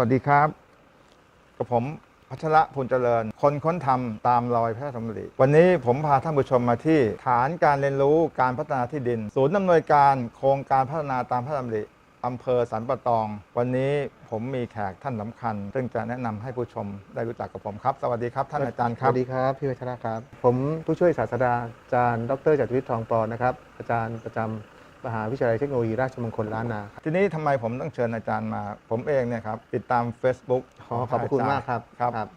วัสดีครับ กับผมพัชระพูนเจริญ คนค้นทำตามรอยพระราชดำริวันนี้ผมพาท่านผู้ชมมาที่ฐานการเรียนรู้การพัฒนาที่ดิน ศูนย์อำนวยการโครงการพัฒนาตามพระธราชดำริอำเภอสันปะตอง วันนี้ผมมีแขกท่านสำคัญ ซึ่งจะแนะนำให้ผู้ชมได้รู้จักกับผมครับ สวัสดีครับท่านอาจารย์คสรับวัสดีครับพี่วัชระครับ ผมผู้ช่วยศาสตราจารย์ ดรจักรวิทย์ทองปอนนะครับอาจารย์ประจำ มหาวิทยาลัยเทคโนโลยีราชมงคลล้านนาครับ ทีนี้ทำไมผมต้องเชิญอาจารย์มา ผมเองเนี่ยครับติดตาม Facebook ขอขอบพระคุณมากครับครับครับ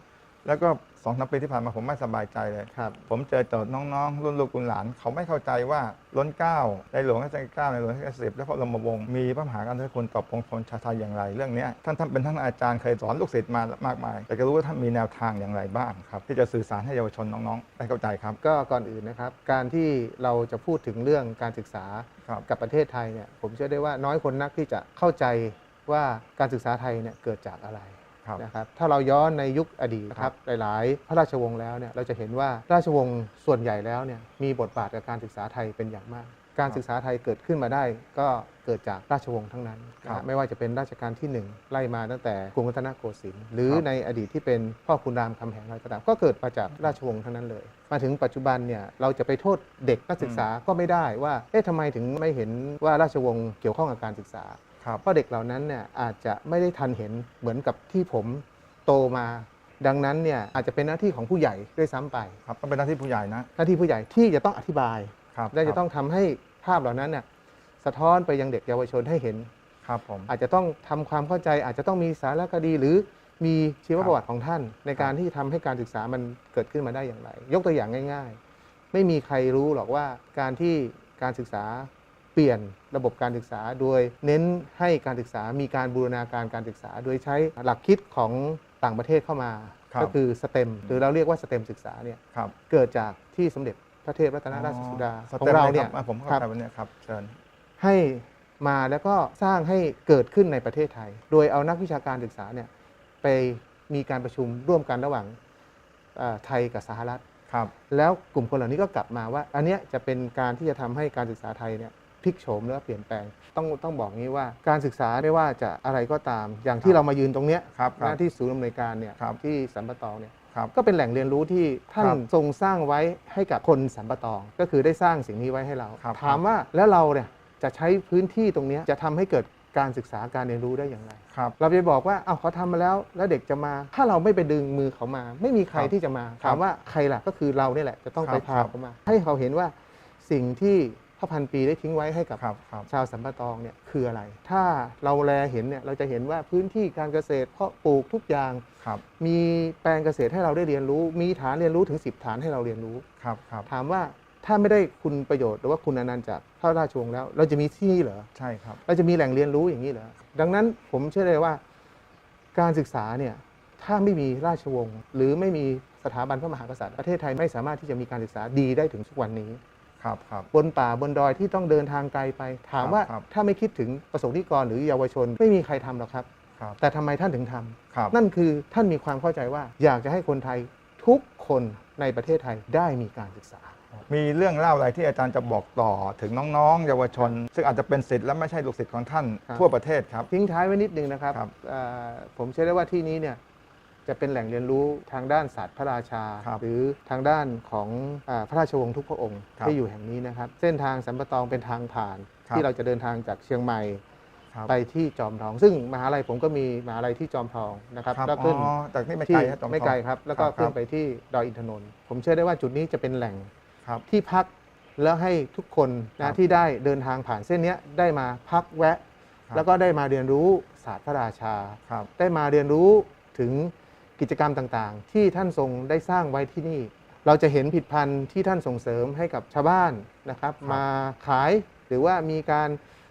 แล้วก็ สองสามปีที่ผ่านมาผมไม่สบายใจเลย ครับ ผมเจอโจทย์น้องๆ รุ่นลูกรุ่นหลาน เขาไม่เข้าใจว่าล้นเกล้าในหลวงรัชกาลที่เก้าในหลวงรัชกาลที่สิบและพระบรมวงศ์มีพระมหากรุณาธิคุณต่อปวงชนชาวไทยอย่างไร เรื่องเนี้ยท่านท่านเป็นท่านอาจารย์เคยสอนลูกศิษย์มามากมายแต่จะรู้ว่าท่านมีแนวทางอย่างไรบ้างครับ ที่จะสื่อสารให้เยาวชนน้องๆได้เข้าใจครับ ก็ก่อนอื่นนะครับ การที่เราจะพูดถึงเรื่องการศึกษาครับกับประเทศไทยเนี่ยผมเชื่อได้ว่าน้อยคนนักที่จะเข้าใจว่าการศึกษาไทยเนี่ยเกิดจากอะไรครับ นะครับถ้าเราย้อนในยุคอดีตนะครับหลาย ๆ พระราชวงศ์แล้วเนี่ยเราจะเห็นว่าราชวงศ์ส่วนใหญ่แล้วเนี่ยมีบทบาทกับการศึกษาไทยเป็นอย่างมาก การศึกษาไทยเกิดขึ้นมาได้ก็เกิดจากราชวงศ์ทั้งนั้นนะครัฮะบไม่ว่าจะเป็นราชการที่ 1 ไล่มาตั้งแต่กรุงรัตนโกสินทร์หรือครับในอดีตที่เป็นพ่อคุณรามคำแหงอะไรก็ตามก็เกิดมาจากราชวงศ์ทั้งนั้นเลย มาถึงปัจจุบันเนี่ยเราจะไปโทษเด็กนักศึกษาก็ไม่ได้ว่าเอ๊ะทำไมถึงไม่เห็นว่าราชวงศ์เกี่ยวข้องกับการศึกษาครับ เพราะเด็กเหล่านั้นเนี่ยอาจจะไม่ได้ทันเห็นเหมือนกับที่ผมโตมา ดังนั้นเนี่ยอาจจะเป็นหน้าที่ของผู้ใหญ่ด้วยซ้ำไปครับก็เป็นหน้าที่ผู้ใหญ่นะหน้าที่ผู้ใหญ่ที่จะต้องอธิบายครับและจะต้องทำให้ภาพเหล่านั้นเนี่ยสะท้อนไปยังเด็กเยาวชนให้เห็นครับผมอาจจะต้องทำความเข้าใจ อาจจะต้องมีสารคดีหรือมีชีวประวัติของท่าน ในการที่ทำให้การศึกษามันเกิดขึ้นมาได้อย่างไร ยกตัวอย่างง่าย ๆ ไม่มีใครรู้หรอกว่าการที่การศึกษา เปลี่ยนระบบการศึกษา โดยเน้นให้การศึกษามีการบูรณาการการศึกษา โดยใช้หลักคิดของต่างประเทศเข้ามาครับก็คือสเต็มหรือเราเรียกว่าสเต็มศึกษาเนี่ยครับเกิดจากที่สมเด็จพระเทพรัตนราชสุดาสของต็ปเราลเนี่ยครับอะผมเข้าครับใจวันนี้ครับเชิญให้มาแล้วก็สร้างให้เกิดขึ้นในประเทศไทย โดยเอานักวิชาการศึกษาเนี่ยไปมีการประชุมร่วมกันระหว่างเอ่อไทยกับสหรัฐครับ แล้วกลุ่มคนเหล่านี้ก็กลับมาว่า อันเนี้ยจะเป็นการที่จะทำให้การศึกษาไทยเนี่ย พลิกโฉมและเปลี่ยนแปลงต้องต้องบอกงี้ว่าการศึกษาไม่ว่าจะอะไรก็ตาม อย่างที่เรามายืนตรงเนี้ยครับคหรับน้าที่ศูนย์อำนวยการเนี่ยครับที่สันปะตองเนี่ยครับก็เป็นแหล่งเรียนรู้ที่ท่านครับทรงสร้างไว้ให้กับคนสันปะตอง ก็คือได้สร้างสิ่งนี้ไว้ให้เราครับถามว่าแล้วเราเนี่ยจะใช้พื้นที่ตรงเนี้ยจะทำให้เกิดการศึกษาการเรียนรู้ได้อย่างไรครับเราจะบอกว่าเอาวเขาทำมาแล้วแล้วเด็กจะมา ถ้าเราไม่ไปดึงมือเขามา ไม่มีใครครับที่จะมาครับถามว่าใครล่ะก็คือเราเนี่ยแหละจะต้องครับไปพาครับเขามา ให้เขาเห็นว่าสิ่งที่พ ระพันปีได้ทิ้งไว้ให้กับครับครับชาวสัมปะตองเนี่ยคืออะไร ถ้าเราแลเห็นเนี่ยเราจะเห็นว่าพื้นที่การเกษตรเพาะปลูกทุกอย่างครับมีแปลงเกษตรให้เราได้เรียนรู้ มีฐานเรียนรู้ถึง 10 ฐานให้เราเรียนรู้ครับครับถามว่าถ้าไม่ได้คุณประโยชน์หรือว่าคุณอนันต์จากพระราชวงศ์แล้ว เราจะมีที่นี่เหรอใช่ครับ เราจะมีแหล่งเรียนรู้อย่างนี้เหรอดังนั้นผมเชื่อเลยว่า การศึกษาเนี่ยถ้าไม่มีราชวงศ์หรือไม่มีสถาบันพระมหากษัตริย์ประเทศไทยไม่สามารถที่จะมีการศึกษาดีได้ถึงทุกวันนี้ ครับครับ บนป่าบนดอยที่ต้องเดินทางไกลไป ถามว่าครับถ้าไม่คิดถึงประสงค์นิกรหรือเยาวชน ไม่มีใครทำหรอกครับ ครับ แต่ทำไมท่านถึงทำครับนั่นคือท่านมีความเข้าใจว่า อยากจะให้คนไทยทุกคนในประเทศไทยได้มีการศึกษา มีเรื่องเล่าอะไรที่อาจารย์จะบอกต่อถึงน้องๆ เยาวชน ซึ่งอาจจะเป็นศิษย์และไม่ใช่ลูกศิษย์ของท่านครับ ทั่วประเทศครับ ทิ้งท้ายไว้นิดนึงนะครับครับ เอ่อผมเชื่อได้ว่าที่นี้เนี่ย จะเป็นแหล่งเรียนรู้ทางด้านศาสตร์พระราชา ครับหรือทางด้านของอาพระราชวงศ์ทุกพระองค์ครับที่อยู่แห่งนี้นะครับ เส้นทางสัมปะตองเป็นทางผ่าน ครับที่เราจะเดินทางจากเชียงใหม่ครับ ไปที่จอมทอง ซึ่งมหาลัยผมก็มีมหาลัยที่จอมทองนะครับครับแล้วขึ้นอ๋อจากนี่ไม่ไกที่ลครับจอมทอง ไม่ไกลครับ แล้วก็ครับ ขึ้นไปที่ดอยอินทนนท์ผมเชื่อได้ว่าจุดนี้จะเป็นแหล่งครับ ที่พักแล้วให้ทุกคนครันะบที่ได้เดินทางผ่านเส้นเนี้ยได้มาพักแวะ ครับ แล้วก็ได้มาเรียนรู้ศาสตร์พระราชา ครับ ได้มาเรียนรู้ถึง กิจกรรมต่างๆ ที่ท่านทรงได้สร้างไว้ที่นี่ เราจะเห็นผลิดพันธ์ที่ท่านส่งเสริมให้กับชาวบ้านนะครับ มาขายหรือว่ามีการ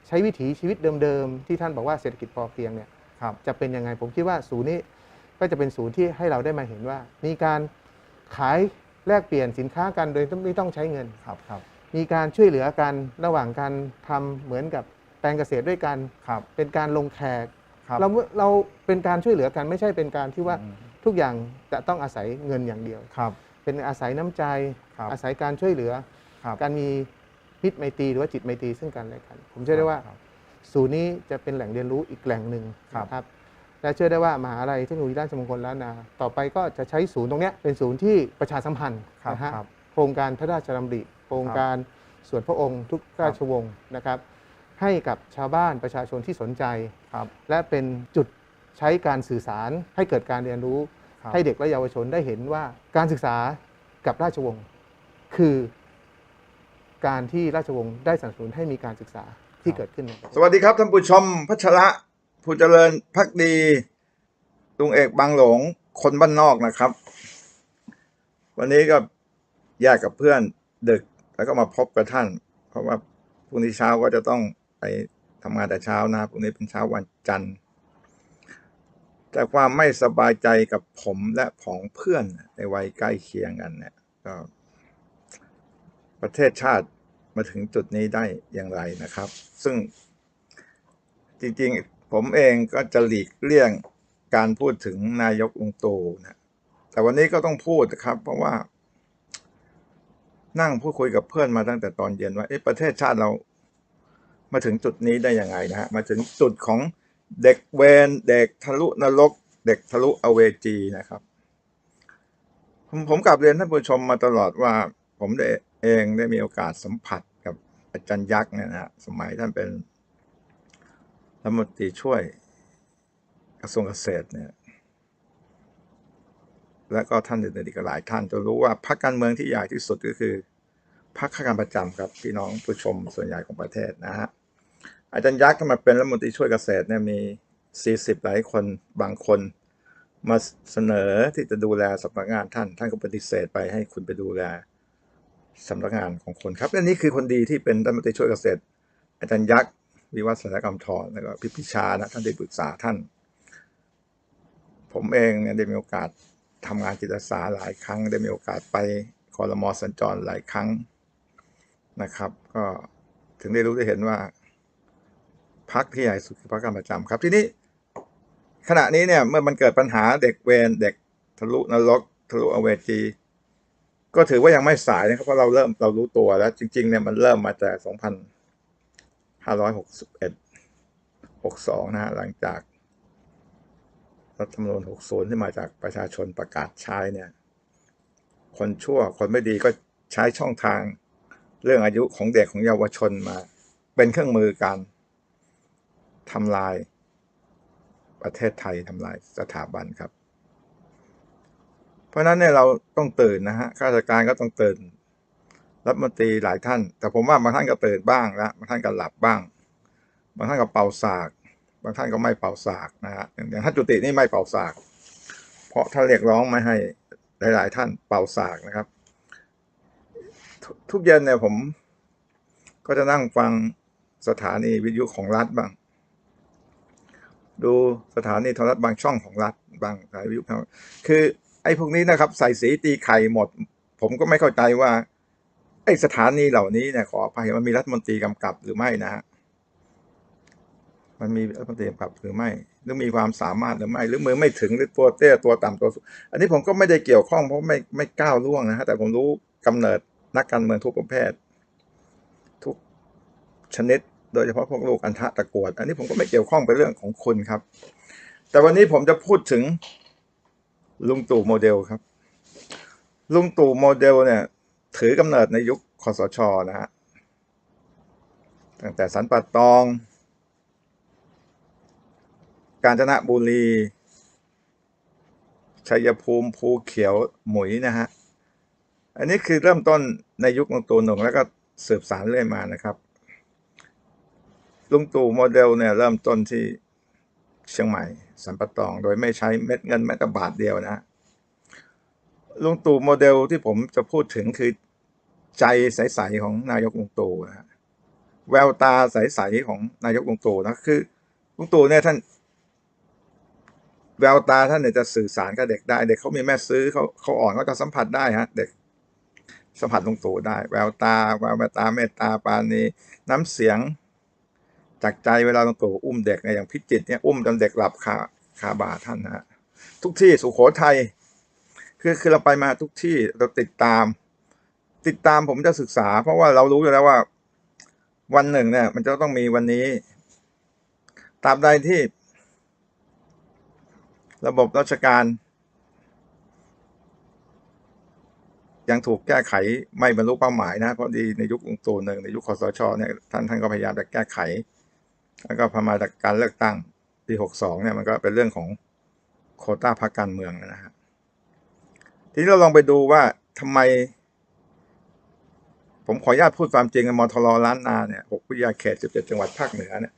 ใช้วิถีชีวิตเดิมๆ ที่ท่านบอกว่าเศรษฐกิจพอเพียงเนี่ยครับจะเป็นยังไงผมคิดว่าศูนย์นี้ก็จะเป็นศูนย์ที่ให้เราได้มาเห็นว่า มีการขายแลกเปลี่ยนสินค้ากันโดยไม่ต้องใช้เงิน ครับครับ มีการช่วยเหลือกันระหว่างการทำเหมือนกับแปลงเกษตรด้วยกัน ครับ เป็นการลงแขกครับ เราเราเป็นการช่วยเหลือกันไม่ใช่เป็นการที่ว่า อืม ทุกอย่างจะต้องอาศัยเงินอย่างเดียว ครับ เป็นอาศัยน้ำใจ ครับอาศัยการช่วยเหลือ ครับการมีมิตรไมตรีหรือว่าจิตไมตรีซึ่งกันและกัน ผมเชื่อได้ว่า ครับศูนย์นี้จะเป็นแหล่งเรียนรู้อีกแหล่งหนึ่งครับ นะครับและเชื่อได้ว่ามหาลัยเทคโนโลยีราชมงคลล้านนา ต่อไปก็จะใช้ศูนย์ตรงเนี้ยเป็นศูนย์ที่ประชาสัมพันธ์ครับนะฮะ ครับ โครงการพระราชดำริโครงการส่วนพระองค์ทุกราชวงศ์นะครับ ให้กับชาวบ้านประชาชนที่สนใจ ครับ และเป็นจุด ใช้การสื่อสารให้เกิดการเรียนรู้ครับให้เด็กและเยาวชนได้เห็นว่าการศึกษากับราชวงศ์คือการที่ราชวงศ์ได้สนับสนุนให้มีการศึกษาที่เกิดขึ้นในประเทศสวัสดีครับท่านผู้ชมพัชระผู้เจริญพักดีลุงเอกบางหลงคนบ้านนอกนะครับ วันนี้ก็แยกกับเพื่อนดึกแล้วก็มาพบกับท่าน เพราะว่าพรุ่งนี้เช้าก็จะต้องไปทำงานแต่เช้านะพรุ่งนี้เป็นเช้าวันจันทร์ แต่ความไม่สบายใจกับผมและผองเพื่อนในวัยใกล้เคียงกันเนี่ยก็ประเทศชาติมาถึงจุดนี้ได้อย่างไรนะครับ ซึ่งจริงๆ ผมเองก็จะหลีกเลี่ยงการพูดถึงนายกลุงตูนะแต่วันนี้ก็ต้องพูดนะครับ เพราะว่า นั่งพูดคุยกับเพื่อนมาตั้งแต่ตอนเย็นว่าประเทศชาติเรามาถึงจุดนี้ได้ยังไงนะฮะมาถึงจุดของ เด็กเวนเด็กทะลุนรก เด็กทะลุอเวจีนะครับ ผมผมกลับเรียนท่านผู้ชมมาตลอดว่า ผมได้เองได้มีโอกาสสัมผัสกับอาจารย์ยักษ์เนี่ยนะฮะสมัยท่านเป็นรัฐมนตรีช่วยกระทรวงเกษตรเนี่ย และก็ท่านอื่นๆอีกหลายท่านจะรู้ว่าพรรคการเมืองที่ใหญ่ที่สุดก็คือพรรคข้าราชการประจำครับพี่น้องผู้ชมส่วนใหญ่ของประเทศนะฮะ อาจารย์ยักษ์ก็มาเป็นรัฐมนตรีช่วยเกษตรเนี่ยมี 40 หลายคนบางคนมาเสนอที่จะดูแลสำนักงานท่าน ท่านก็ปฏิเสธไปให้คุณไปดูแลสำนักงานของคนครับและนี่คือคนดีที่เป็นรัฐมนตรีช่วยเกษตร อาจารย์ยักษ์วิวัฒนากรรมทรแล้วก็พิพิชานะท่านได้ปรึกษาท่าน ผมเองเนี่ยได้มีโอกาสทำงานจิตอาสาหลายครั้ง ได้มีโอกาสไปคอรมอสัญจรหลายครั้งนะครับ ก็ถึงได้รู้ได้เห็นว่า พักที่ใหญ่สุดคือพรรคการประจำครับ ทีนี้ขณะนี้เนี่ยเมื่อมันเกิดปัญหาเด็กเวรเด็กทะลุนรกทะลุอเวจี ก็ถือว่ายังไม่สายนะครับเพราะเราเริ่มเรารู้ตัวแล้ว จริงๆเนี่ยมันเริ่มมาจาก 2,561 62 นะฮะหลังจากรัฐธรรมนูญ60 ที่มาจากประชาชนประกาศใช้เนี่ย คนชั่วคนไม่ดีก็ใช้ช่องทางเรื่องอายุของเด็กของเยาวชนมา เป็นเครื่องมือการ ทำลายประเทศไทยทำลายสถาบันครับ เพราะนั้นเนี่ยเราต้องตื่นนะฮะข้าราชการก็ต้องตื่นรัฐมนตรีหลายท่าน แต่ผมว่าบางท่านก็ตื่นบ้างแล้วบางท่านก็หลับบ้าง บางท่านก็เป่าสาก บางท่านก็ไม่เป่าสากนะฮะอย่างท่านจุตินี่ไม่เป่าสาก เพราะท่านเรียกร้องไม่ให้หลาย ๆ ท่านเป่าสากนะครับทุกทุกเย็นเนี่ยผมก็จะนั่งฟังสถานีวิทยุของรัฐบ้าง ดูสถานีโทรทัศน์บางช่องของรัฐบางสายวิทยุคือไอ้พวกนี้นะครับ ใส่สีตีไข่หมด ผมก็ไม่เข้าใจว่า ไอ้สถานีเหล่านี้เนี่ยขออภัยมันมีรัฐมนตรีกำกับหรือไม่นะฮะมันมีรัฐมนตรีกำกับหรือไม่หรือมีความสามารถหรือไม่ หรือมือไม่ถึงหรือตัวเตี้ยตัวต่ำตัวสูงอันนี้ผมก็ไม่ได้เกี่ยวข้องเพราะไม่ไม่ก้าวล่วงนะฮะแต่ผมรู้กำเนิดนักการเมืองทุกประเภททุกชนิด โดยเฉพาะพวกลูกอันทะตะกวด อันนี้ผมก็ไม่เกี่ยวข้องเป็นเรื่องของคุณครับ แต่วันนี้ผมจะพูดถึงลุงตู่โมเดลครับ ลุงตู่โมเดลเนี่ย ถือกำเนิดในยุคคอสชนะฮะตั้งแต่สันป่าตอง กาญจนบุรีชัยภูมิภูเขียวหมุยนะฮะ อันนี้คือเริ่มต้นในยุคลุงตู่หนึ่งแล้วก็สืบสารเรื่อยมานะครับ ลุงตู่โมเดลเนี่ยเริ่มต้นที่เชียงใหม่สันปะตองโดยไม่ใช้เม็ดเงินแม้แต่บาทเดียวนะลุงตู่โมเดลที่ผมจะพูดถึงคือใจใสๆของนายกลุงตู่นะฮะแววตาใสๆของนายกลุงตู่นะคือลุงตู่เนี่ยท่าน แววตาท่านเนี่ยจะสื่อสารกับเด็กได้ เด็กเขามีแม่ซื้อเขาเขาอ่อนเขาจะสัมผัสได้ฮะ เด็กสัมผัสลุงตู่ได้ แววตาแววตาเมตตาปานีน้ำเสียง จากใจเวลาลุงตู่อุ้มเด็กเนี่ยอย่างพิจิตเนี่ยอุ้มจนเด็กหลับคาคาบาท่านนะฮะทุกที่สุโขทัยคือคือเราไปมาทุกที่เราติดตาม ติดตามผมจะศึกษา เพราะว่าเรารู้อยู่แล้วว่า วันหนึ่งเนี่ย มันจะต้องมีวันนี้ตราบใดที่ ระบบราชการ ยังถูกแก้ไขไม่บรรลุเป้าหมายนะ เพราะดีในยุคลุงตูหนึ่งในยุคคอสชเนี่ยท่านท่านก็พยายามจะแก้ไข แล้วก็พอมาจากการเลือกตั้งปีหกสองเนี่ยมันก็เป็นเรื่องของโคต้าพรรคการเมืองนะฮะทีนี้เราลองไปดูว่าทำไม ผมขออนุญาตพูดความจริงในมทรล้านนาเนี่ยหกวิทยาเขตสิบเจ็ดจังหวัดภาคเหนือเนี่ย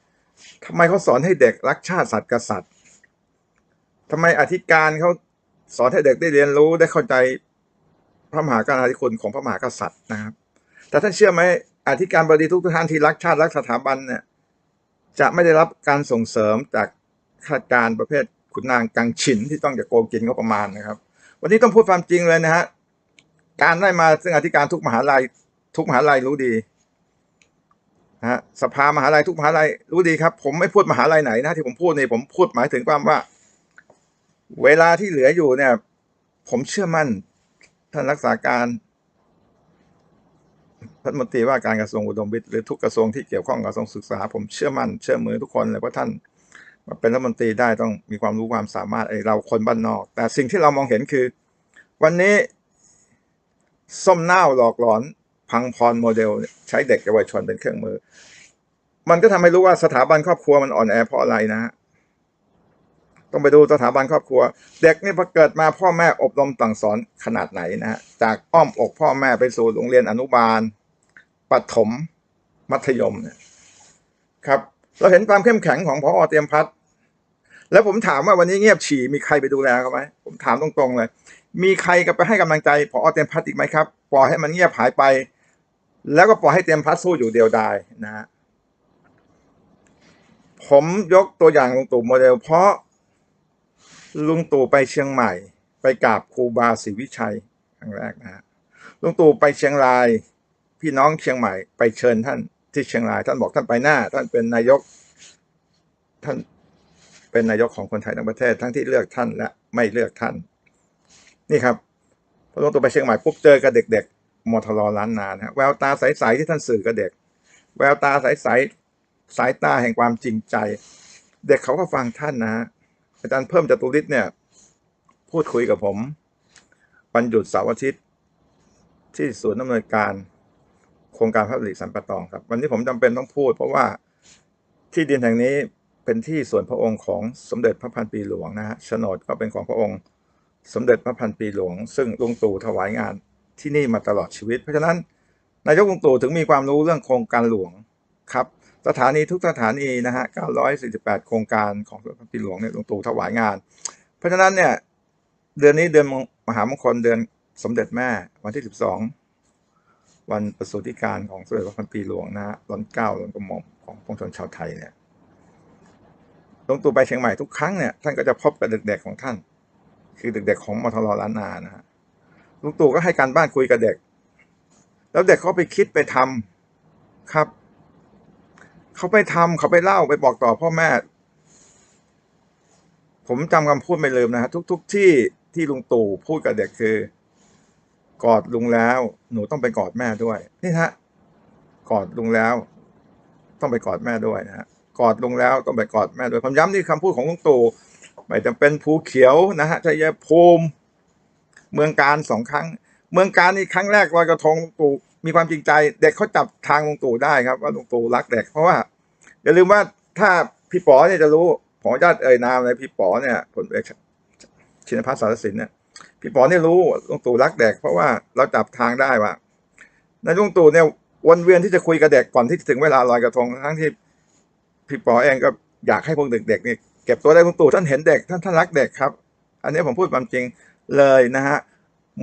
ทำไมเขาสอนให้เด็กรักชาติศาสตร์กษัตริย์ทำไมอธิการเขาสอนให้เด็กได้เรียนรู้ได้เข้าใจพระมหากรุณาธิคุณของพระมหากษัตริย์นะครับ แต่ท่านเชื่อไหมอธิการบดีทุกท่านที่รักชาติรักสถาบันเนี่ย จะไม่ได้รับการส่งเสริมจากข้าราชการประเภทขุนนางกังฉินที่ต้องจะโกงกินงบประมาณนะครับ วันนี้ต้องพูดความจริงเลยนะฮะการได้มาซึ่งอธิการทุกมหาลัยทุกมหาลัยรู้ดีนะฮะสภามหาลัยทุกมหาลัยรู้ดีครับ ผมไม่พูดมหาลัยไหนนะที่ผมพูดนี่ผมพูดหมายถึงความว่า เวลาที่เหลืออยู่เนี่ย ผมเชื่อมั่นท่านรักษาการ รัฐมนตรีว่าการกระทรวงอุดมวิทย์หรือทุกกระทรวงที่เกี่ยวข้องกับกระทรวงศึกษา ผมเชื่อมั่นเชื่อมือทุกคนเลยว่าท่านมาเป็นรัฐมนตรีได้ต้องมีความรู้ความสามารถไอ้เราคนบ้านนอก แต่สิ่งที่เรามองเห็นคือ วันนี้ส้มเน่าหลอกหลอน พังพรโมเดล ใช้เด็กเยาวชนเป็นเครื่องมือ มันก็ทำให้รู้ว่าสถาบันครอบครัวมันอ่อนแอเพราะอะไรนะฮะต้องไปดูสถาบันครอบครัว เด็กนี่พอเกิดมาพ่อแม่อบรมสั่งสอนขนาดไหนนะฮะจากอ้อมอกพ่อแม่ไปสู่โรงเรียนอนุบาล ปฐมมัธยมเนี่ยครับ เราเห็นความเข้มแข็งของพอเตรียมพัฒน์แล้วผมถามว่าวันนี้เงียบฉี่มีใครไปดูแลเขาไหมผมถามตรงๆเลย มีใครก็ไปให้กำลังใจพอเตรียมพัฒน์อีกไหมครับปล่อยให้มันเงียบหายไป แล้วก็ปล่อยให้เตรียมพัฒน์สู้อยู่เดียวดายนะฮะผมยกตัวอย่างลุงตู่โมเดล เพราะลุงตู่ไปเชียงใหม่ ไปกราบครูบาศรีวิชัยครั้งแรกนะฮะลุงตู่ไปเชียงราย พี่น้องเชียงใหม่ไปเชิญท่านที่เชียงราย ท่านบอกท่านไปหน้า ท่านเป็นนายก ท่านเป็นนายกของคนไทยทั้งประเทศ ทั้งที่เลือกท่านและไม่เลือกท่าน นี่ครับพอลงตัวไปเชียงใหม่ปุ๊บเจอกับเด็กๆมทรล้านนานฮะแววตาใสๆที่ท่านสื่อกับเด็ก แววตาใสๆสายตาแห่งความจริงใจ เด็กเขาก็ฟังท่านนะฮะอาจารย์เพิ่มจตุริศเนี่ย พูดคุยกับผมวันหยุดเสาร์อาทิตย์ที่ศูนย์ดำเนินการ โครงการพระผลิสันปะตองครับ วันนี้ผมจำเป็นต้องพูด เพราะว่าที่ดินแห่งนี้เป็นที่ส่วนพระองค์ของสมเด็จพระพันปีหลวงนะฮะโฉนดก็เป็นของพระองค์สมเด็จพระพันปีหลวง ซึ่งลุงตู่ถวายงานที่นี่มาตลอดชีวิต เพราะฉะนั้นนายกลุงตู่ถึงมีความรู้เรื่องโครงการหลวงครับสถานีทุกสถานีนะฮะ 948 โครงการของสมเด็จพระพันปีหลวงเนี่ยลุงตู่ถวายงาน เพราะฉะนั้นเนี่ยเดือนนี้เดือนมหามงคลเดือนสมเด็จแม่วันที่ 12 วันประสูติการของสมเด็จพระพันปีหลวงนะฮะร้อนเก้าร้อนกระหม่อมของปวงชนชาวไทยเนี่ยลงตู่ไปเชียงใหม่ทุกครั้งเนี่ยท่านก็จะพบกับเด็กๆของท่าน คือเด็กๆของมทรล้านนานะฮะลุงตู่ก็ให้การบ้านคุยกับเด็ก แล้วเด็กเขาไปคิดไปทำครับเขาไปทำเขาไปเล่าไปบอกต่อพ่อแม่ ผมจำคำพูดไม่ลืมนะฮะทุกๆที่ที่ลุงตู่พูดกับเด็กคือ กอดลุงแล้ว หนูต้องไปกอดแม่ด้วย นี่ฮะ กอดลุงแล้ว ต้องไปกอดแม่ด้วยนะฮะกอดลุงแล้วต้องไปกอดแม่ด้วยผมย้ำนี่คำพูดของลุงตู่ไม่จำเป็นภูเขียวนะฮะชัยภูมิเมืองการสองครั้ง เมืองการนี่ครั้งแรกลอยกระทงลุงตู่มีความจริงใจ เด็กเขาจับทางลุงตู่ได้ครับ ว่าลุงตู่รักเด็กเพราะว่าอย่าลืมว่าถ้าพี่ป๋อเนี่ยจะรู้ผมญาติเอ่ยนามเลยพี่ป๋อเนี่ยผลเอกชินพัฒน์สารสินเนี่ย พี่ป๋อเนี่ยรู้ลุงตู่รักเด็กเพราะว่าเราจับทางได้ว่าในลุงตู่เนี่ยวนเวียนที่จะคุยกับเด็กก่อนที่ถึงเวลาลอยกระทงทั้งที่พี่ป๋อเองก็อยากให้พวกเด็กๆเนี่ยเก็บตัวได้ลุงตู่ท่านเห็นเด็ก ท่านท่านรักเด็กครับ อันนี้ผมพูดความจริงเลยนะฮะ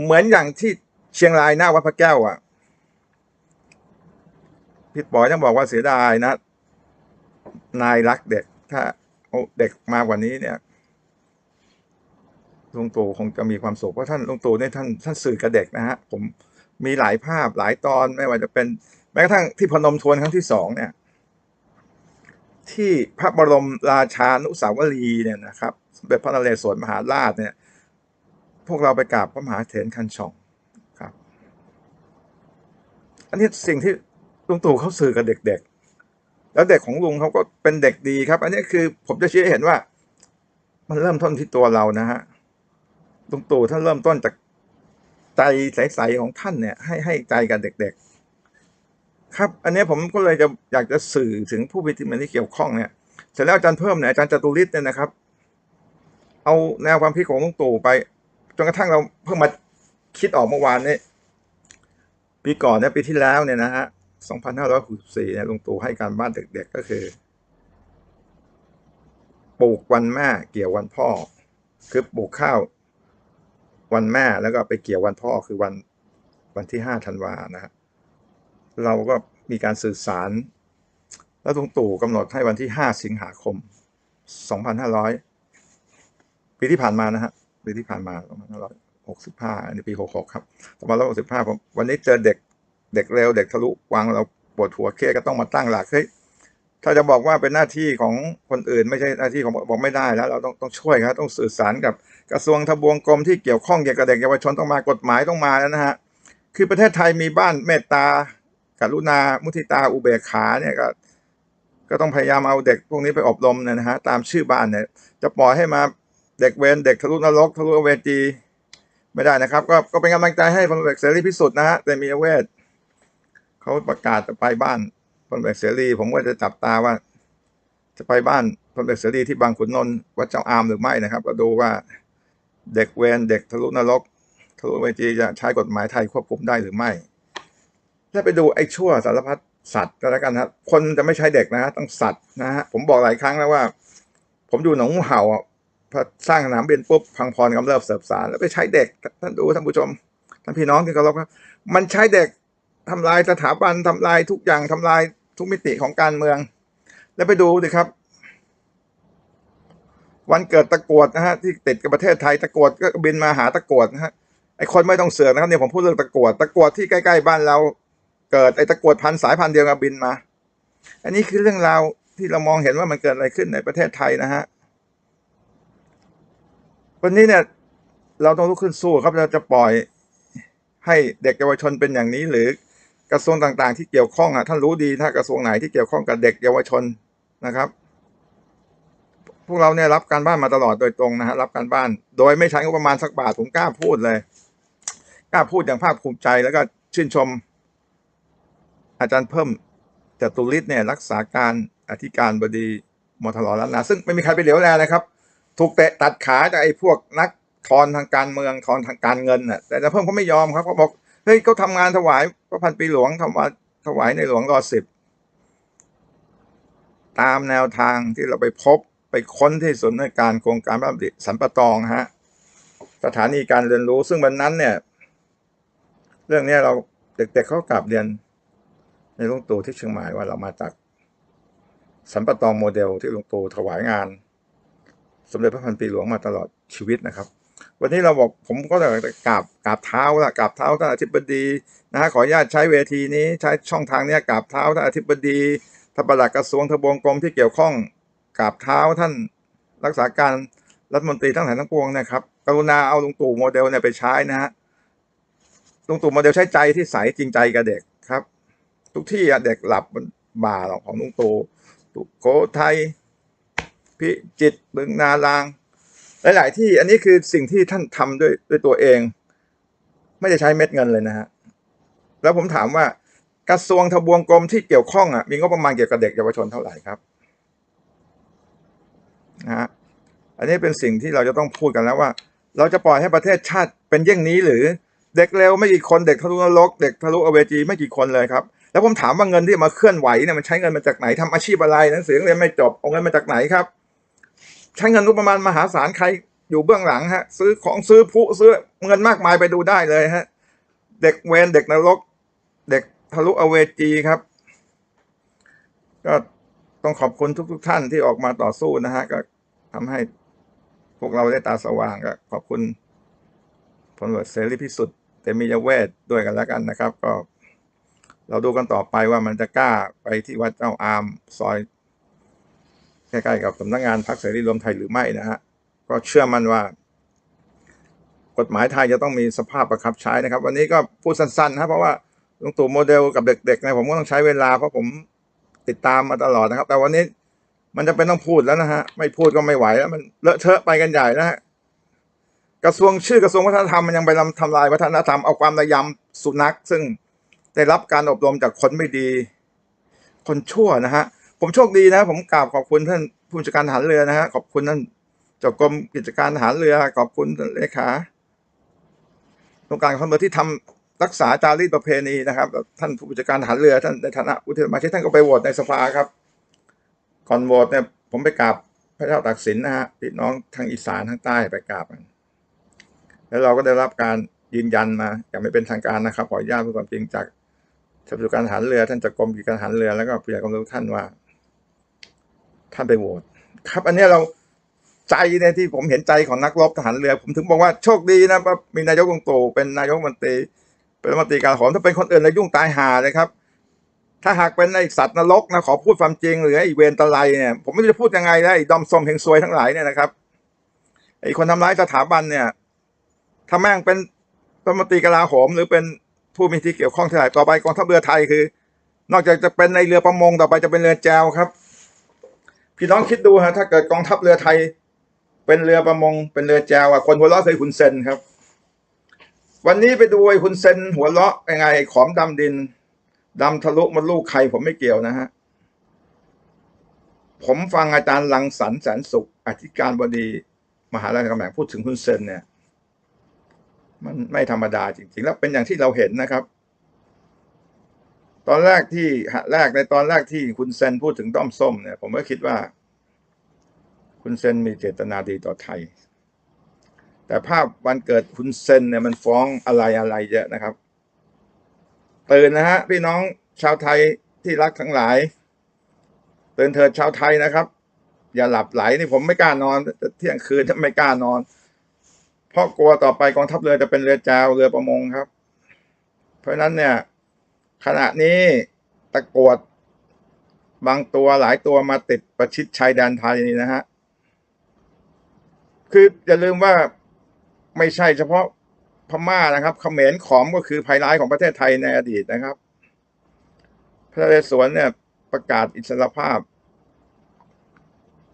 เหมือนอย่างที่เชียงรายหน้าวัดพระแก้วอะพี่ป๋อยังบอกว่าเสียดายนะ นายรักเด็ก ถ้าเด็กมากว่านี้เนี่ย ลุงตู่คงจะมีความสุขเพราะท่านลุงตู่เนี่ยท่านท่านสื่อกับเด็กนะฮะผมมีหลายภาพหลายตอนไม่ว่าจะเป็นแม้กระทั่งที่พนมทวนครั้งที่สองเนี่ย ที่พระบรมราชานุสาวรีย์เนี่ยนะครับสมเด็จพระนเรศวรมหาราชเนี่ย พวกเราไปกราบพระมหาเถรคันช่องครับ อันนี้สิ่งที่ลุงตู่เขาสื่อกับเด็กๆ แล้วเด็กของลุงเขาก็เป็นเด็กดีครับ อันนี้คือผมจะชี้ให้เห็นว่า มันเริ่มต้นที่ตัวเรานะฮะ ลุงตู่ท่านเริ่มต้นจากใจใสๆของท่านเนี่ย ให้ให้ใจกับเด็ก ๆ ครับ อันนี้ผมก็เลยจะอยากจะสื่อถึงผู้มีที่มันที่เกี่ยวข้องเนี่ยเสร็จแล้วอาจารย์เพิ่มเนี่ยอาจารย์จตุริศเนี่ยนะครับ เอาแนวความคิดของลุงตู่ไปจนกระทั่งเราเพิ่งมาคิดออกเมื่อวานนี้ปีก่อนเนี่ยปีที่แล้วเนี่ยนะฮะ2564เนี่ยลุงตู่ให้การบ้านเด็ก ๆ ก็คือปลูกวันแม่เกี่ยววันพ่อ คือปลูกข้าว วันแม่แล้วก็ไปเกี่ยววันพ่อคือวันวันที่ห้าธันวานะฮะเราก็มีการสื่อสาร แล้วลุงตู่กำหนดให้วันที่ห้าสิงหาคม2500ปีที่ผ่านมานะฮะปีที่ผ่านมา2565อันนี้าในปี66ครับ2565ผมวันนี้เจอเด็กเด็กเร็วเด็กทะลุวังเราปวดหัวเครียดก็ต้องมาตั้งหลักเฮ้ย ถ้าจะบอกว่าเป็นหน้าที่ของคนอื่น ไม่ใช่หน้าที่ของบอกไม่ได้แล้ว เราต้องต้องช่วยครับต้องสื่อสารกับกระทรวงทบวงกรมที่เกี่ยวข้องเกี่ยวกับเด็กเยาวชนต้องมากฎหมายต้องมาแล้วนะฮะคือประเทศไทยมีบ้านเมตตากรุณา มุทิตาอุเบกขาเนี่ยก็ก็ต้องพยายามเอาเด็กพวกนี้ไปอบรมเนยนะฮะตามชื่อบ้านเนี่ยจะปล่อยให้มาเด็กเวรเด็กทะลุนรกทะลุเวจีไม่ได้นะครับ ก็ก็เป็นกำลังใจให้พลเอกเสรีพิสุทธิ์นะฮะแต่มีเวทเขาประกาศจะไปบ้าน ลเอกเสรีผมก็จะจับตาว่า จะไปบ้านพลเอกเสรีที่บางขุนนนท์วัดเจ้าอามหรือไม่นะครับ ก็ดูว่าเด็กเวรเด็กทะลุนรกทะลุเวจีจะใช้กฎหมายไทยควบคุมได้หรือไม่แล้วไปดูไอ้ชั่วสารพัดสัตว์ก็แล้วกันครับ คนจะไม่ใช้เด็กนะฮะต้องสัตว์นะฮะผมบอกหลายครั้งแล้วว่า ผมดูหนังเห่าพอสร้างสนามบินปุ๊บพังพรกำเริบเสิร์ฟสารแล้วไปใช้เด็กท่านดูท่านผู้ชมท่านพี่น้องที่เคารพครับ มันใช้เด็กทำลายสถาบันทำลายทุกอย่างทำลาย ทุกมิติของการเมือง แล้วไปดูดิครับ วันเกิดตะกวดนะฮะที่ติดกับประเทศไทยตะกวดก็บินมาหาตะกวดนะฮะไอคนไม่ต้องเสือกนะครับเนี่ยผมพูดเรื่องตะกวดตะกวดที่ใกล้ๆบ้านเราเกิดไอตะกวดพันสายพันเดียวกับบินมา อันนี้คือเรื่องราวที่เรามองเห็นว่ามันเกิดอะไรขึ้นในประเทศไทยนะฮะวันนี้เนี่ยเราต้องลุกขึ้นสู้ครับเราจะปล่อยให้เด็กเยาวชนเป็นอย่างนี้หรือ กระทรวงต่างๆ ที่เกี่ยวข้องอะท่านรู้ดีถ้ากระทรวงไหนที่เกี่ยวข้องกับเด็กเยาวชนนะครับ พวกเราเนี่ยรับการบ้านมาตลอดโดยตรงนะฮะรับการบ้าน โดยไม่ใช้งบประมาณสักบาทผมกล้าพูดเลยกล้าพูดอย่างภาคภูมิใจแล้วก็ชื่นชม อาจารย์เพิ่มจตุริศเนี่ยรักษาการอธิการบดีมทรล้านนาซึ่งไม่มีใครไปเหลียวแลนะครับ ถูกเตะตัดขาจากไอ้พวกนักทอนทางการเมืองทอนทางการเงินน่ะแต่อาจารย์เพิ่มเขาไม่ยอมครับเขาบอก เฮ้ยเขาทำงานถวายพระพันปีหลวงทำมาถวายในหลวงรอสิบตามแนวทางที่เราไปพบไปค้นที่ศูนย์ในวยการโครงการพระบัณฑิสันปะตองฮะสถานีการเรียนรู้ซึ่งวันนั้นเนี่ย เรื่องนี้เราเด็กๆเขากลับเรียน ในหลวงตู่ที่เชียงใหม่ว่าเรามาจากสันปะตองโมเดลที่หลวงปู่ถวายงาน สมเด็จพระพันปีหลวงมาตลอดชีวิตนะครับ วันนี้เราบอกผมก็จะกราบกราบเท้าละกราบเท้าท่านอธิบดีนะฮะขออนุญาตใช้เวทีนี้ใช้ช่องทางเนี้ยกราบเท้าท่านอธิบดีท่านปลัดกระทรวงทบวงกรมที่เกี่ยวข้องกราบเท้าท่านรักษาการรัฐมนตรีทั้งหลายทั้งปวงนะครับกรุณาเอาลุงตู่โมเดลเนี่ยไปใช้นะฮะลุงตู่โมเดลใช้ใจที่ใสจริงใจกับเด็กครับ ทุกที่อะเด็กหลับบนบ่าของลุงตู่สุโขทัยพิจิตรบึงนาราง หลาย ๆ ที่อันนี้คือสิ่งที่ท่านทำด้วยด้วยตัวเอง ไม่ได้ใช้เม็ดเงินเลยนะฮะแล้วผมถามว่ากระทรวงทบวงกรมที่เกี่ยวข้องอะมีงบประมาณเกี่ยวกับเด็กเยาวชนเท่าไหร่ครับนะฮะอันนี้เป็นสิ่งที่เราจะต้องพูดกันแล้วว่า เราจะปล่อยให้ประเทศชาติเป็นเยี่ยงนี้หรือเด็กเร็วไม่กี่คนเด็กทะลุนรกเด็กทะลุอเวจีไม่กี่คนเลยครับแล้วผมถามว่าเงินที่มาเคลื่อนไหวเนี่ยมันใช้เงินมาจากไหนทำอาชีพอะไรหนังสือเรียนไม่จบเอาเงินมาจากไหนครับ ใช้เงินงบประมาณมหาศาลใครอยู่เบื้องหลังฮะ ซื้อของซื้อผู้ซื้อเงินมากมายไปดูได้เลยฮะ เด็กเวรเด็กนรก เด็กทะลุอเวจีครับ ก็ต้องขอบคุณทุก ๆทท่านที่ออกมาต่อสู้นะฮะ ก็ทำให้พวกเราได้ตาสว่างก็ขอบคุณพลตำรวจเสรีพิสุทธิ์เตมียเวทด้วยกันแล้วกันนะครับ ก็ เราดูกันต่อไปว่ามันจะกล้าไปที่วัดเจ้าอามซอย ใกล้ๆกับสำนักงานพรรคเสรีรวมไทยหรือไม่นะฮะก็เชื่อมั่นว่า กฎหมายไทยจะต้องมีสภาพประคับใช้นะครับ วันนี้ก็พูดสั้นๆนะครับเพราะว่าลุงตู่โมเดลกับเด็กๆนะผมก็ต้องใช้เวลาเพราะผมติดตามมาตลอดนะครับ แต่วันนี้มันจะเป็นต้องพูดแล้วนะฮะไม่พูดก็ไม่ไหวแล้ว มันเลอะเทอะไปกันใหญ่นะฮะกระทรวงชื่อกระทรวงวัฒนธรรมมันยังไปทำลายวัฒนธรรมเอาความระยำสุนัข ซึ่งได้รับการอบรมจากคนไม่ดี คนชั่วนะฮะ ผมโชคดีนะ ผมกราบขอบคุณท่านผู้จัดการทหารเรือนะฮะขอบคุณท่านเจ้ากรมกิจการทหารเรือ ขอบคุณเลขาโครงการของเรือที่ทำรักษาจารีตประเพณีนะครับ ท่านผู้จัดการทหารเรือท่านในฐานะวุฒิสมาชิกท่านก็ไปโหวตในสภาครับ ก่อนโหวตเนี่ยผมไปกราบพระเจ้าตากสินนะฮะพี่น้องทางอีสานทางใต้ไปกราบกันแล้วเราก็ได้รับการยืนยันมาอย่างไม่เป็นทางการนะครับ ขออนุญาตพูดความจริงจากท่านผู้การหารเรือ ท่านจากกรมกิจการหารเรือแล้วก็ผู้ใหญ่กองทัพท่านว่า ท่านไปโหวตครับ อันนี้เราใจเนี่ยที่ผมเห็นใจของนักรบทหารเรือ ผมถึงบอกว่าโชคดีนะว่ามีนายกลุงตู่เป็นนายกมนตรีเป็นรัฐมนตรีการหอมถ้าเป็นคนอื่นเลยยุ่งตายหาเลยครับ ถ้าหากเป็นไอสัตว์นรกนะขอพูดความจริงหรือไอเวรตะไลเนี่ยผมไม่รู้จะพูดยังไงไอ้ดอมส้มเฮงซวยทั้งหลายเนี่ยนะครับไอคนทำร้ายสถาบันเนี่ยถ้าแม่งเป็นรัฐมนตรีกลาโหม หรือเป็นผู้มีที่เกี่ยวข้องที่ไหนต่อไปกองทัพเรือไทยคือ นอกจากจะเป็นในเรือประมงต่อไปจะเป็นเรือแจวครับ พี่น้องคิดดูฮะถ้าเกิดกองทัพเรือไทย เป็นเรือประมง เป็นเรือแจวอะคนหัวเราะเคยขุนเซนครับ วันนี้ไปดูไอ้คุณเซนหัวเราะยังไงขอมดำดินดำทะลุมันลูกใครผมไม่เกี่ยวนะฮะผมฟังอาจารย์ลังสรรแสนสุข อธิการบดีมหาลัยกำแหงพูดถึงคุณเซนเนี่ย มันไม่ธรรมดาจริง ๆ แล้วเป็นอย่างที่เราเห็นนะครับ ตอนแรกที่แรกในตอนแรกที่คุณเซนพูดถึงด้อมส้มเนี่ย ผมก็คิดว่า คุณเซนมีเจตนาดีต่อไทย แต่ภาพวันเกิดคุณเซนเนี่ยมันฟ้องอะไรอะไรเยอะนะครับตื่นนะฮะพี่น้องชาวไทยที่รักทั้งหลายตื่นเถิดชาวไทยนะครับ อย่าหลับไหลนี่ผมไม่กล้านอนเที่ยงคืนไม่กล้านอน เพราะกลัวต่อไปกองทัพเรือจะเป็นเรือจาวเรือประมงครับ เพราะฉะนั้นเนี่ย ขณะนี้ตะกวดบางตัวหลายตัวมาติดประชิดชายแดนไทยนี่นะฮะ คืออย่าลืมว่าไม่ใช่เฉพาะพม่านะครับเขมรขอมก็คือภัยร้ายของประเทศไทยในอดีตนะครับ พระนเรศวรเนี่ยประกาศอิสรภาพ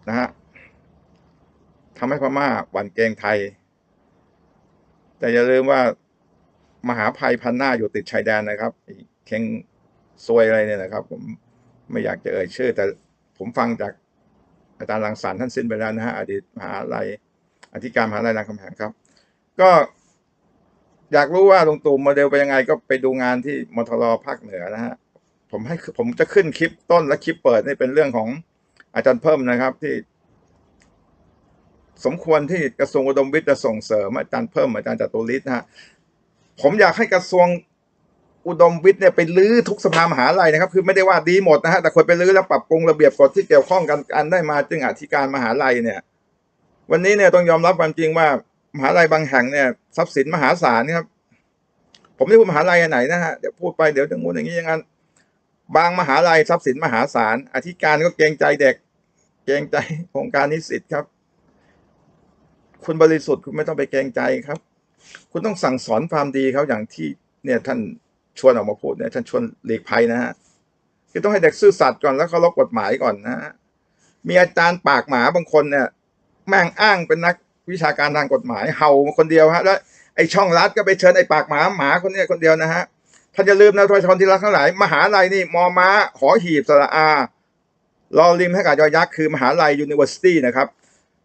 นะฮะทำให้พม่าหวั่นเกรงไทย แต่อย่าลืมว่ามหาภัยพันหน้าอยู่ติดชายแดนนะครับ เคงซวยอะไรเนี่ยนะครับ ผมไม่อยากจะเอ่ยชื่อ แต่ผมฟังจากอาจารย์รังสรรท่านสิ้นไปแล้วนะฮะอดีตมหาลัยอธิการมหาลัยรามคำแหงครับ ก็อยากรู้ว่าลงตู่โมเดลเป็นยังไงก็ไปดูงานที่มทรภาคเหนือนะฮะผมให้ผมจะขึ้นคลิปต้นและคลิปเปิดนี่เป็นเรื่องของอาจารย์เพิ่มนะครับที่ สมควรที่กระทรวงอุดมวิทย์จะส่งเสริมอาจารย์เพิ่มอาจารย์จตุริศนะฮะผมอยากให้กระทรวง อุดมวิทย์เนี่ยไปลื้อทุกสภามหาลัยนะครับ คือไม่ได้ว่าดีหมดนะฮะแต่ควรไปลื้อแล้วปรับปรุงระเบียบกฎที่เกี่ยวข้องกันกันได้มาจึงอธิการมหาลัยเนี่ย วันนี้เนี่ยต้องยอมรับความจริงว่ามหาลัยบางแห่งเนี่ยทรัพย์สินมหาศาลครับ ผมไม่พูดมหาลัยไหนนะฮะเดี๋ยวพูดไปเดี๋ยวจะงูอย่างนี้อย่างนั้นบางมหาลัยทรัพย์สินมหาศาลอธิการก็เกรงใจเด็ก เกรงใจโครงการนิสิตครับ คุณบริสุทธิ์คุณไม่ต้องไปเกรงใจครับ คุณต้องสั่งสอนความดีเขาอย่างที่เนี่ยท่าน ชวนออกมาพูดเนี่ยท่านชวนหลีกภัยนะฮะคือต้องให้เด็กซื่อสัตย์ก่อนแล้วเคารพกฎหมายก่อนนะฮะมีอาจารย์ปากหมาบางคนเนี่ยแม่งอ้างเป็นนักวิชาการทางกฎหมายเห่าคนเดียวฮะแล้วไอช่องรัฐก็ไปเชิญไอปากหมาหมาคนเนี้ยคนเดียวนะฮะท่านอย่าลืมนะประชาชนที่รักทั้งหลายมหาลัยนี่มอม้าหอหีบสระอารอริมให้กับยอยักษ์คือมหาลัย University นะครับ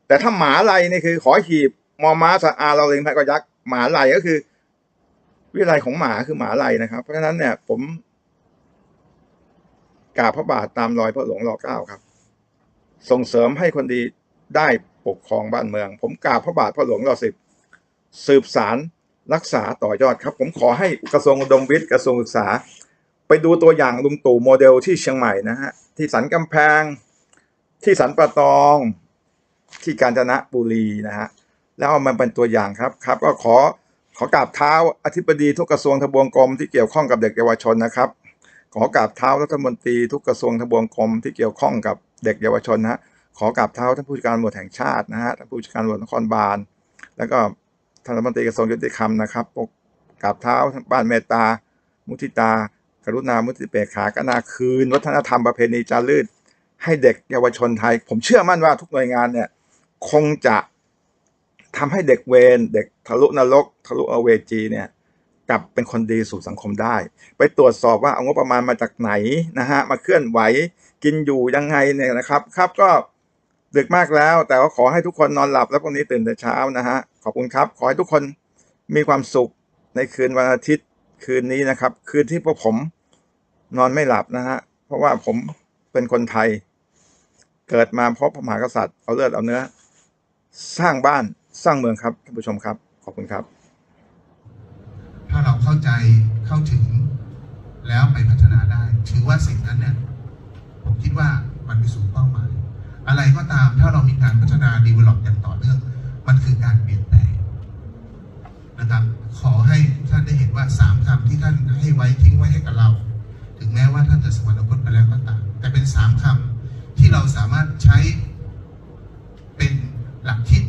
แต่ถ้าหมาลัยนี่คือหอหีบมอม้าสระอารอริมให้กับยักษ์หมาลัยก็คือ วิทยาลัยของหมาคือหมาลัยนะครับ เพราะฉะนั้นเนี่ย ผมกราบพระบาทตามรอยพระหลวงรอเก้าครับ ส่งเสริมให้คนดีได้ปกครองบ้านเมือง ผมกราบพระบาทพระหลวงรอสิบสืบสารรักษาต่อยอดครับ ผมขอให้กระทรวงอุดมวิทย์กระทรวงศึกษา ไปดูตัวอย่างลุงตู่โมเดลที่เชียงใหม่นะฮะที่สันกำแพง ที่สันประตอง ที่กาญจนบุรีนะฮะแล้วเอามาเป็นตัวอย่างครับครับ ก็ขอ ขอกราบเท้าอธิบดีทุกกระทรวงทบวงกรมที่เกี่ยวข้องกับเด็กเยาวชนนะครับ ขอกราบเท้ารัฐมนตรีทุกกระทรวงทบวงกรมที่เกี่ยวข้องกับเด็กเยาวชนนะฮะขอกราบเท้าท่านผู้จัดการตำรวจแห่งชาตินะฮะท่านผู้จัดการตำรวจนครบาล แล้วก็ท่านรัฐมนตรีกระทรวงยุติธรรมนะครับกราบเท้าบ้านเมตตา มุทิตา กรุณา มุทิเปกขากนาคืน วัฒนธรรมประเพณีจารีตให้เด็กเยาวชนไทย ผมเชื่อมั่นว่าทุกหน่วยงานเนี่ยคงจะทำให้เด็กเวรเด็ก ทะลุนรกทะลุอเวจีเนี่ยกลับเป็นคนดีสู่สังคมได้ ไปตรวจสอบว่าเอางบประมาณมาจากไหนนะฮะมาเคลื่อนไหวกินอยู่ยังไงเนี่ยนะครับครับก็ดึกมากแล้ว แต่ว่าขอให้ทุกคนนอนหลับแล้วพรุ่งนี้ตื่นแต่เช้านะฮะขอบคุณครับ ขอให้ทุกคนมีความสุขในคืนวันอาทิตย์คืนนี้นะครับ คืนที่พวกผมนอนไม่หลับนะฮะเพราะว่าผมเป็นคนไทย เกิดมาเพราะพระมหากษัตริย์เอาเลือดเอาเนื้อ สร้างบ้านสร้างเมืองครับท่านผู้ชมครับ ขอบคุณครับ ถ้าเราเข้าใจเข้าถึงแล้วไปพัฒนาได้ ถือว่าสิ่งนั้นเนี่ยผมคิดว่ามันไปสู่เป้าหมาย อะไรก็ตามถ้าเรามีการพัฒนาดีเวล็อปอย่างต่อเนื่อง มันคือการเปลี่ยนแปลงนะครับ ขอให้ท่านได้เห็นว่าสามคำที่ท่านให้ไว้ทิ้งไว้ให้กับเรา ถึงแม้ว่าท่านจะสวรรคตไปแล้วก็ตามแต่เป็นสามคำที่เราสามารถใช้เป็นหลักคิด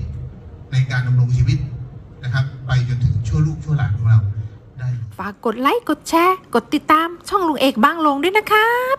ในการดำรงชีวิต นะครับ ไปจนถึงชั่วลูกชั่วหลานของเราได้ ฝากกดไลค์ กดแชร์ กดติดตามช่องลุงเอกบางลงด้วยนะครับ